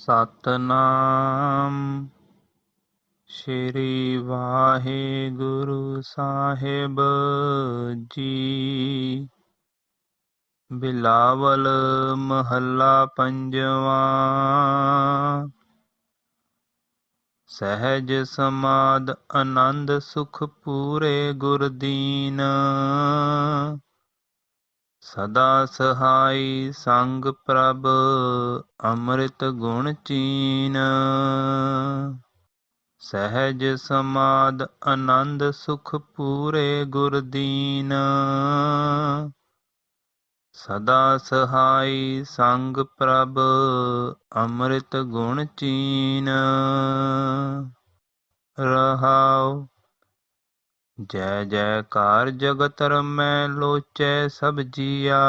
ਸਤਨਾਮ। ਸ਼੍ਰੀ ਵਾਹਿਗੁਰੂ ਸਾਹਿਬ ਜੀ। ਬਿਲਾਵਲ ਮਹੱਲਾ ਪੰਜਵਾਂ। ਸਹਿਜ ਸਮਾਦ ਆਨੰਦ ਸੁਖ ਪੂਰੇ ਗੁਰਦੀਨ। ਸਦਾ ਸਹਾਈ ਸੰਗ ਪ੍ਰਭ ਅੰਮ੍ਰਿਤ ਗੁਣ ਚੀਨ। ਸਹਿਜ ਸਮਾਦ ਆਨੰਦ ਸੁਖ ਪੂਰੇ ਗੁਰ ਦੀਨ। ਸਦਾ ਸਹਾਈ ਸੰਗ ਪ੍ਰਭ ਅੰਮ੍ਰਿਤ ਗੁਣ ਚੀਨ। ਰਹਾਉ ਜੈ ਜੈਕਾਰ ਜਗਤ ਰਮੈ ਲੋਚੈ ਸਭ ਜੀਆ।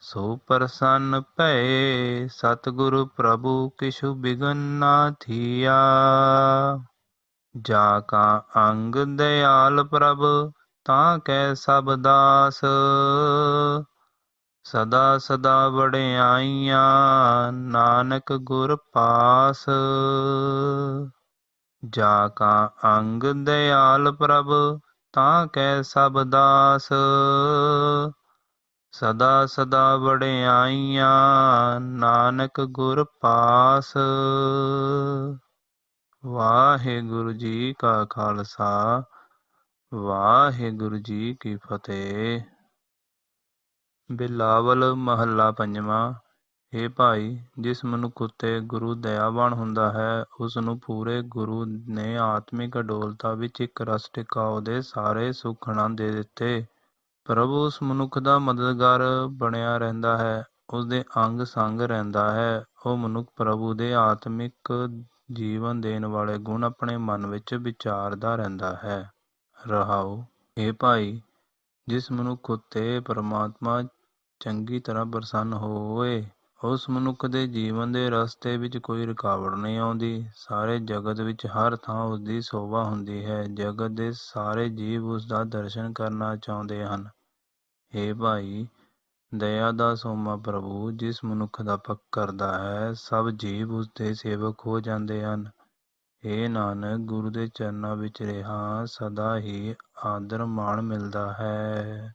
ਸੋ ਪ੍ਰਸੰਨ ਭਏ ਸਤਿਗੁਰੂ ਪ੍ਰਭੂ ਕਿਛੁ ਬਿਗਨ ਨਾ ਥੀਆ। ਜਾ ਕਾ ਅੰਗ ਦਿਆਲ ਪ੍ਰਭ, ਤਾਂ ਕੈ ਸਭ ਦਾਸ। ਸਦਾ ਸਦਾ ਵਡਿਆਈਆਂ, ਨਾਨਕ ਗੁਰ ਪਾਸ। ਜਾ ਕਾ ਅੰਗ ਦਿਆਲ ਪ੍ਰਭ, ਤਾਂ ਕੈ ਸਭ ਦਾਸ। ਸਦਾ ਸਦਾ ਵਡਿਆਈਆਂ, ਨਾਨਕ ਗੁਰ ਪਾਸ। ਵਾਹਿਗੁਰੂ ਜੀ ਕਾ ਖਾਲਸਾ, ਵਾਹਿਗੁਰੂ ਜੀ ਕੀ ਫਤਿਹ। ਬਿਲਾਵਲ ਮਹੱਲਾ ਪੰਜਵਾਂ। ਏ ਭਾਈ, ਜਿਸ ਮਨੁੱਖ ਉੱਤੇ ਗੁਰੂ ਦਇਆਵਾਨ ਹੁੰਦਾ ਹੈ ਉਸ ਨੂੰ ਪੂਰੇ ਗੁਰੂ ਨੇ ਆਤਮਿਕ ਅਡੋਲਤਾ ਵਿੱਚ ਇੱਕ ਰਸ ਟਿਕਾਉ ਦੇ ਸਾਰੇ ਸੁਖਣਾ ਦੇ ਦਿੱਤੇ। ਪ੍ਰਭੂ ਉਸ ਮਨੁੱਖ ਦਾ ਮਦਦਗਾਰ ਬਣਿਆ ਰਹਿੰਦਾ ਹੈ ਉਸ ਦੇ ਅੰਗ ਸੰਗ ਰਹਿੰਦਾ ਹੈ। ਉਹ ਮਨੁੱਖ ਪ੍ਰਭੂ ਦੇ ਆਤਮਿਕ ਜੀਵਨ ਦੇਣ ਵਾਲੇ ਗੁਣ ਆਪਣੇ ਮਨ ਵਿੱਚ ਵਿਚਾਰਦਾ ਰਹਿੰਦਾ ਹੈ। ਰਹਾਉ ਇਹ ਭਾਈ, ਜਿਸ ਮਨੁੱਖ ਉੱਤੇ ਪਰਮਾਤਮਾ ਚੰਗੀ ਤਰ੍ਹਾਂ ਪ੍ਰਸੰਨ ਹੋਏ ਉਸ ਮਨੁੱਖ ਦੇ ਜੀਵਨ ਦੇ ਰਸਤੇ ਵਿੱਚ ਕੋਈ ਰੁਕਾਵਟ ਨਹੀਂ ਆਉਂਦੀ। ਸਾਰੇ ਜਗਤ ਵਿੱਚ ਹਰ ਥਾਂ ਉਸ ਦੀ ਸੋਭਾ ਹੁੰਦੀ ਹੈ। ਜਗਤ ਦੇ ਸਾਰੇ ਜੀਵ ਉਸ ਦਾ ਦਰਸ਼ਨ ਕਰਨਾ ਚਾਹੁੰਦੇ ਹਨ। ਏ ਭਾਈ, ਦਇਆ ਦਾ ਸੋਮਾ ਪ੍ਰਭੂ, ਜਿਸ ਮਨੁੱਖ ਦਾ ਪੱਕ ਕਰਦਾ ਹੈ, ਸਭ ਜੀਵ ਉਸ ਦੇ ਸੇਵਕ ਹੋ ਜਾਂਦੇ ਹਨ। ਏ ਨਾਨਕ, ਗੁਰੂ ਦੇ ਚਰਨਾਂ ਵਿੱਚ ਰਿਹਾ, ਸਦਾ ਹੀ ਆਦਰ ਮਾਣ ਮਿਲਦਾ ਹੈ।